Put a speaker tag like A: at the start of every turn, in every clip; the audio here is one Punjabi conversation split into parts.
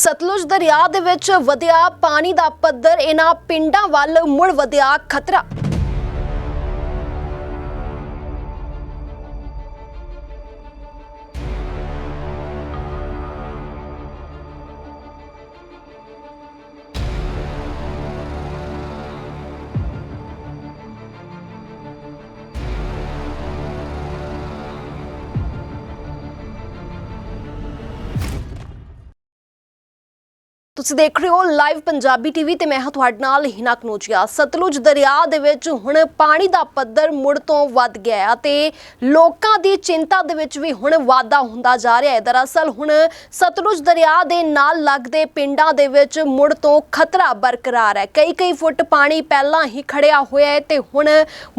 A: ਸਤਲੁਜ ਦਰਿਆ ਦੇ ਵਿੱਚ ਵਧਿਆ ਪਾਣੀ ਦਾ ਪੱਧਰ ਇਹਨਾਂ ਪਿੰਡਾਂ ਵੱਲ ਮੁੜ ਵਧਿਆ ਖਤਰਾ। ਤੁਸੀਂ ਦੇਖ ਰਹੇ ਹੋ ਲਾਈਵ ਪੰਜਾਬੀ ਟੀਵੀ ਤੇ ਮੈਂ ਹਾਂ ਤੁਹਾਡੇ ਨਾਲ ਹਿਨਾ ਕਨੋਜੀਆ। ਸਤਲੁਜ ਦਰਿਆ ਦੇ ਵਿੱਚ ਹੁਣ ਪਾਣੀ ਦਾ ਪੱਧਰ ਮੁੜ ਤੋਂ ਵੱਧ ਗਿਆ ਹੈ ਅਤੇ ਲੋਕਾਂ ਦੀ ਚਿੰਤਾ ਦੇ ਵਿੱਚ ਵੀ ਹੁਣ ਵਾਧਾ ਹੁੰਦਾ ਜਾ ਰਿਹਾ ਹੈ। ਦਰਅਸਲ ਹੁਣ ਸਤਲੁਜ ਦਰਿਆ ਦੇ ਨਾਲ ਲੱਗਦੇ ਪਿੰਡਾਂ ਦੇ ਵਿੱਚ ਮੁੜ ਤੋਂ ਖਤਰਾ ਬਰਕਰਾਰ ਹੈ। ਕਈ ਕਈ ਫੁੱਟ ਪਾਣੀ ਪਹਿਲਾਂ ਹੀ ਖੜਿਆ ਹੋਇਆ ਹੈ ਤੇ ਹੁਣ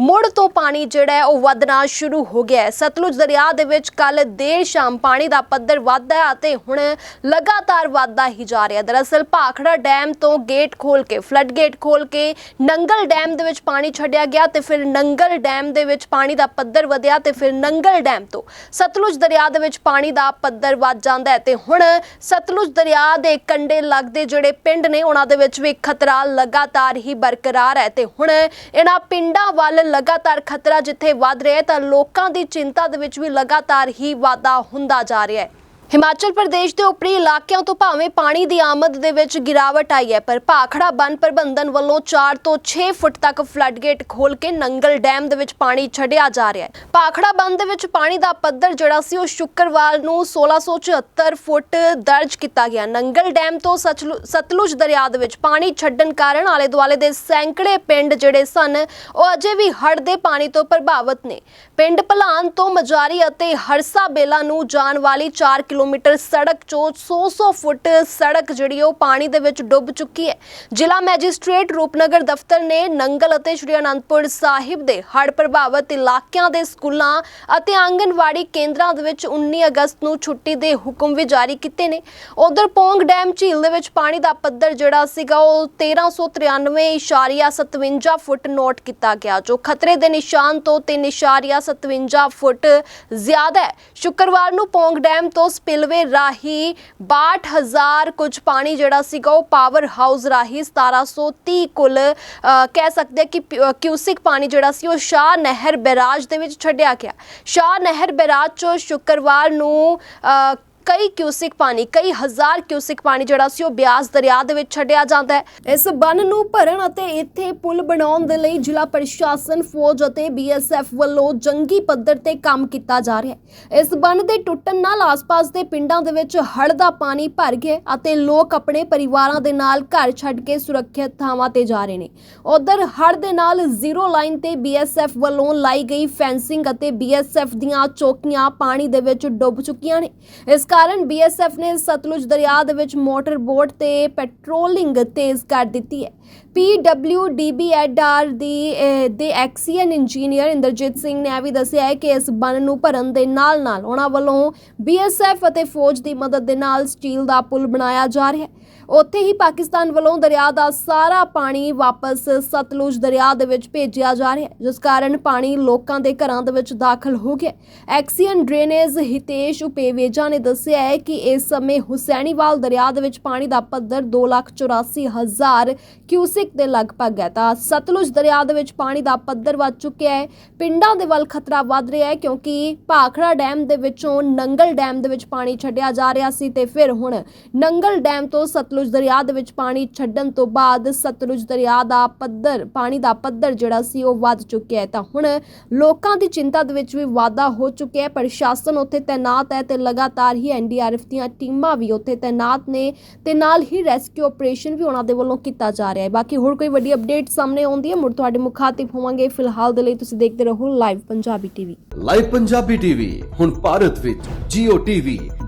A: ਮੁੜ ਤੋਂ ਪਾਣੀ ਜਿਹੜਾ ਹੈ ਉਹ ਵਧਣਾ ਸ਼ੁਰੂ ਹੋ ਗਿਆ ਹੈ। ਸਤਲੁਜ ਦਰਿਆ ਦੇ ਵਿੱਚ ਕੱਲ ਦੇਰ ਸ਼ਾਮ ਪਾਣੀ ਦਾ ਪੱਧਰ ਵੱਧਦਾ ਹੈ ਅਤੇ ਹੁਣ ਲਗਾਤਾਰ ਵੱਧਦਾ ਹੀ ਜਾ ਰਿਹਾ ਹੈ। ਦਰਅਸਲ ਭਾਖੜਾ ਡੈਮ ਤੋਂ ਗੇਟ ਖੋਲ ਕੇ, ਫਲੱਡ ਗੇਟ ਖੋਲ ਕੇ ਨੰਗਲ ਡੈਮ ਦੇ ਵਿੱਚ ਪਾਣੀ ਛੱਡਿਆ ਗਿਆ ਤੇ ਫਿਰ ਨੰਗਲ ਡੈਮ ਦੇ ਵਿੱਚ ਪਾਣੀ ਦਾ ਪੱਧਰ ਵਧਿਆ ਤੇ ਫਿਰ ਨੰਗਲ ਡੈਮ ਤੋਂ ਸਤਲੁਜ ਦਰਿਆ ਦੇ ਵਿੱਚ ਪਾਣੀ ਦਾ ਪੱਧਰ ਵੱਧ ਜਾਂਦਾ ਹੈ ਤੇ ਹੁਣ ਸਤਲੁਜ ਦਰਿਆ ਦੇ ਕੰਢੇ ਲੱਗਦੇ ਜਿਹੜੇ ਪਿੰਡ ਨੇ, ਉਹਨਾਂ ਦੇ ਵਿੱਚ ਵੀ ਖਤਰਾ ਲਗਾਤਾਰ ਹੀ ਬਰਕਰਾਰ ਹੈ ਤੇ ਹੁਣ ਇਹਨਾਂ ਪਿੰਡਾਂ ਵੱਲ ਲਗਾਤਾਰ ਖਤਰਾ ਜਿੱਥੇ ਵੱਧ ਰਿਹਾ ਤਾਂ ਲੋਕਾਂ ਦੀ ਚਿੰਤਾ ਦੇ ਵਿੱਚ ਵੀ ਲਗਾਤਾਰ ਹੀ ਵਾਧਾ ਹੁੰਦਾ ਜਾ ਰਿਹਾ ਹੈ। ਹਿਮਾਚਲ ਪ੍ਰਦੇਸ਼ ਦੇ ਉੱਪਰੀ ਇਲਾਕਿਆਂ ਤੋਂ ਭਾਵੇਂ ਪਾਣੀ ਦੀ ਆਮਦ ਦੇ ਵਿੱਚ ਗਿਰਾਵਟ ਆਈ ਹੈ, ਪਰ ਭਾਖੜਾ ਬੰਨ ਪ੍ਰਬੰਧਨ ਵੱਲੋਂ 4 ਤੋਂ 6 ਫੁੱਟ ਤੱਕ ਫਲੱਡ ਗੇਟ ਖੋਲ ਕੇ ਨੰਗਲ ਡੈਮ ਦੇ ਵਿੱਚ ਪਾਣੀ ਛੱਡਿਆ ਜਾ ਰਿਹਾ ਹੈ। ਭਾਖੜਾ ਬੰਨ ਦੇ ਵਿੱਚ ਪਾਣੀ ਦਾ ਪੱਧਰ ਜਿਹੜਾ ਸੀ, ਉਹ ਸ਼ੁੱਕਰਵਾਰ ਨੂੰ 1674 ਫੁੱਟ ਦਰਜ ਕੀਤਾ ਗਿਆ। ਨੰਗਲ ਡੈਮ ਤੋਂ ਸਤਲੁ- ਸਤਲੁਜ ਦਰਿਆ ਦੇ ਵਿੱਚ ਪਾਣੀ ਛੱਡਣ ਕਾਰਨ ਆਲੇ ਦੁਆਲੇ ਦੇ ਸੈਂਕੜੇ ਪਿੰਡ ਜਿਹੜੇ ਸਨ, ਉਹ ਅਜੇ ਵੀ ਹੜ੍ਹ ਦੇ ਪਾਣੀ ਤੋਂ ਪ੍ਰਭਾਵਿਤ ਨੇ। ਪਿੰਡ ਭਲਾਨ ਤੋਂ ਮਜਾਰੀ ਅਤੇ ਹਰਸਾ ਬੇਲਾ ਨੂੰ ਜਾਣ ਵਾਲੀ 4 ਕਿਲੋਮੀਟਰ ਸੜਕ ਚੋਂ 100-100 ਫੁੱਟ ਸੜਕ ਜਿਹੜੀ ਉਹ ਪਾਣੀ ਦੇ ਵਿੱਚ ਡੁੱਬ ਚੁੱਕੀ ਹੈ। ਜ਼ਿਲ੍ਹਾ ਮੈਜਿਸਟ੍ਰੇਟ ਰੂਪਨਗਰ ਦਫ਼ਤਰ ਨੇ ਨੰਗਲ ਅਤੇ ਸ਼੍ਰੀ ਅਨੰਦਪੁਰ ਸਾਹਿਬ ਦੇ ਹੜ੍ਹ ਪ੍ਰਭਾਵਿਤ ਇਲਾਕਿਆਂ ਦੇ ਸਕੂਲਾਂ ਅਤੇ ਆਂਗਨਵਾੜੀ ਕੇਂਦਰਾਂ ਦੇ ਵਿੱਚ 19 ਅਗਸਤ ਨੂੰ ਛੁੱਟੀ ਦੇ ਹੁਕਮ ਵੀ ਜਾਰੀ ਕੀਤੇ ਨੇ। ਉਧਰ ਪੌਂਗ ਡੈਮ ਝੀਲ ਦੇ ਵਿੱਚ ਪਾਣੀ ਦਾ ਪੱਧਰ ਜਿਹੜਾ ਸੀਗਾ ਉਹ 1393.57 ਫੁੱਟ ਨੋਟ ਕੀਤਾ ਗਿਆ, ਜੋ ਖਤਰੇ ਦੇ ਨਿਸ਼ਾਨ ਤੋਂ 3.57 ਫੁੱਟ ਜ਼ਿਆਦਾ ਹੈ। ਸ਼ੁੱਕਰਵਾਰ ਨੂੰ ਪੌਂਗ ਡੈਮ ਤੋਂ ਸਪਿਲਵੇ ਰਾਹੀਂ 62000 ਕੁਝ ਪਾਣੀ ਜਿਹੜਾ ਸੀਗਾ ਉਹ ਪਾਵਰ ਹਾਊਸ ਰਾਹੀਂ 1730 ਕੁੱਲ ਕਹਿ ਸਕਦੇ ਹਾਂ ਕਿ ਪਿ- ਕਿਊਸਿਕ ਪਾਣੀ ਜਿਹੜਾ ਸੀ ਉਹ ਸ਼ਾਹ ਨਹਿਰ ਬੈਰਾਜ ਦੇ ਵਿੱਚ ਛੱਡਿਆ ਗਿਆ। ਸ਼ਾਹ ਨਹਿਰ ਬੈਰਾਜ ਚੋਂ ਸ਼ੁੱਕਰਵਾਰ ਨੂੰ ਕਈ ਕਿਊਸਿਕ ਪਾਣੀ, ਕਈ ਹਜ਼ਾਰ ਕਿਊਸਿਕ ਪਾਣੀ ਜਿਹੜਾ ਸੀ ਉਹ ਬਿਆਸ ਦਰਿਆ ਦੇ ਵਿੱਚ ਛੱਡਿਆ ਜਾਂਦਾ ਹੈ। ਇਸ ਬੰਨ ਨੂੰ ਭਰਨ ਅਤੇ ਇੱਥੇ ਪੁਲ ਬਣਾਉਣ ਦੇ ਲਈ ਜ਼ਿਲ੍ਹਾ ਪ੍ਰਸ਼ਾਸਨ, ਫੌਜ ਅਤੇ ਬੀਐਸਐਫ ਵੱਲੋਂ ਜੰਗੀ ਪੱਧਰ ਤੇ ਕੰਮ ਕੀਤਾ ਜਾ ਰਿਹਾ ਹੈ। ਇਸ ਬੰਨ ਦੇ ਟੁੱਟਣ ਨਾਲ ਆਸ-ਪਾਸ ਦੇ ਪਿੰਡਾਂ ਦੇ ਵਿੱਚ ਹੜ੍ਹ ਦਾ ਪਾਣੀ ਭਰ ਗਿਆ ਅਤੇ ਲੋਕ ਆਪਣੇ ਪਰਿਵਾਰਾਂ ਦੇ ਨਾਲ ਘਰ ਛੱਡ ਕੇ ਸੁਰੱਖਿਅਤ ਥਾਵਾਂ ਤੇ ਜਾ ਰਹੇ ਨੇ। ਉਧਰ ਹੜ੍ਹ ਦੇ ਨਾਲ ਜ਼ੀਰੋ ਲਾਈਨ ਤੇ ਬੀਐਸਐਫ ਵੱਲੋਂ ਲਾਈ ਗਈ ਫੈਂਸਿੰਗ ਅਤੇ ਬੀਐਸਐਫ ਦੀਆਂ ਚੌਕੀਆਂ ਪਾਣੀ ਦੇ ਵਿੱਚ ਡੁੱਬ ਚੁੱਕੀਆਂ ਨੇ। ਇਸ ਕਾਰਨ ਬੀਐਸਐਫ ਨੇ ਸਤਲੁਜ ਦਰਿਆ ਦੇ ਵਿੱਚ ਮੋਟਰ ਬੋਟ ਤੇ ਪੈਟਰੋਲਿੰਗ ਤੇਜ਼ ਕਰ ਦਿੱਤੀ ਹੈ। ਪੀਡਬਲਯੂਡੀਬੀਐਡਆਰ ਦੀ ਦੇ ਐਕਸੀਅਨ ਇੰਜੀਨੀਅਰ ਇੰਦਰਜੀਤ ਸਿੰਘ ਨੇ ਇਹ ਵੀ ਦੱਸਿਆ ਹੈ ਕਿ ਇਸ ਬੰਨ ਨੂੰ ਭਰਨ ਦੇ ਨਾਲ-ਨਾਲ ਉਹਨਾਂ ਵੱਲੋਂ ਬੀਐਸਐਫ ਅਤੇ ਫੌਜ ਦੀ ਮਦਦ ਦੇ ਨਾਲ ਸਟੀਲ ਦਾ ਪੁਲ ਬਣਾਇਆ ਜਾ ਰਿਹਾ ਹੈ। ਉੱਥੇ ਹੀ ਪਾਕਿਸਤਾਨ ਵੱਲੋਂ ਦਰਿਆ ਦਾ ਸਾਰਾ ਪਾਣੀ ਵਾਪਸ ਸਤਲੁਜ ਦਰਿਆ ਦੇ ਵਿੱਚ ਭੇਜਿਆ ਜਾ ਰਿਹਾ ਹੈ, ਜਿਸ ਕਾਰਨ ਪਾਣੀ ਲੋਕਾਂ ਦੇ ਘਰਾਂ ਦੇ ਵਿੱਚ ਦਾਖਲ ਹੋ ਗਿਆ ਐਕਸੀਅਨ ਡਰੇਨੇਜ ਹਿਤੇਸ਼ ਉਪੇਵੇਜਾ ਨੇ ਦੱਸਿਆ ਹੈ ਕਿ ਇਸ ਸਮੇਂ ਹੁਸੈਣੀਵਾਲ ਦਰਿਆ ਦੇ ਵਿੱਚ ਪਾਣੀ ਦਾ ਪੱਧਰ 284000 ਕਿਊਸਿਕ ਦੇ ਲਗਭਗ ਹੈ। ਤਾਂ ਸਤਲੁਜ ਦਰਿਆ ਦੇ ਵਿੱਚ ਪਾਣੀ ਦਾ ਪੱਧਰ ਵੱਧ ਚੁੱਕਿਆ ਹੈ। ਪਿੰਡਾਂ ਦੇ ਵੱਲ ਖਤਰਾ ਵੱਧ ਰਿਹਾ ਹੈ ਕਿਉਂਕਿ ਭਾਖੜਾ ਡੈਮ ਦੇ ਵਿੱਚੋਂ ਨੰਗਲ ਡੈਮ ਦੇ ਵਿੱਚ ਪਾਣੀ ਛੱਡਿਆ ਜਾ ਰਿਹਾ ਸੀ ਤੇ ਫਿਰ ਹੁਣ ਨੰਗਲ ਡੈਮ ਤੋਂ ਸਤਲੁਜ ਦਰਿਆ ਦੇ ਵਿੱਚ ਪਾਣੀ ਛੱਡਣ ਤੋਂ ਬਾਅਦ ਸਤਲੁਜ ਦਰਿਆ ਦਾ ਪੱਧਰ ਪਾਣੀ ਦਾ ਪੱਧਰ ਜਿਹੜਾ ਸੀ ਉਹ ਵੱਧ ਚੁੱਕਿਆ ਹੈ। ਤਾਂ ਹੁਣ ਲੋਕਾਂ ਦੀ ਚਿੰਤਾ ਦੇ ਵਿੱਚ ਵੀ ਵਾਧਾ ਹੋ ਚੁੱਕਿਆ ਹੈ। ਪ੍ਰਸ਼ਾਸਨ ਉੱਥੇ ਤਾਇਨਾਤ ਹੈ ਤੇ ਲਗਾਤਾਰ ਹੀ ਐਨਡੀਆਰਐਫ ਦੀਆਂ ਟੀਮਾਂ ਵੀ ਉੱਥੇ ਤਾਇਨਾਤ ਨੇ ਤੇ ਨਾਲ ਹੀ ਰੈਸਕਿਊ ਆਪਰੇਸ਼ਨ ਵੀ ਉਹਨਾਂ ਦੇ ਵੱਲੋਂ ਕੀਤਾ ਜਾ ਰਿਹਾ ਹੈ। ਬਾਕੀ ਹੋਰ ਕੋਈ ਵੱਡੀ ਅਪਡੇਟ ਸਾਹਮਣੇ ਆਉਂਦੀ ਹੈ। ਮੁੜ ਤੁਹਾਡੇ ਮੁਖਾਤਿਬ ਹੋਵਾਂਗੇ। ਫਿਲਹਾਲ ਦੇ ਲਈ ਤੁਸੀਂ ਦੇਖਦੇ ਰਹੋ live Punjabi TV.
B: Live Punjabi TV ਹੁਣ ਭਾਰਤ ਵਿੱਚ Jio TV,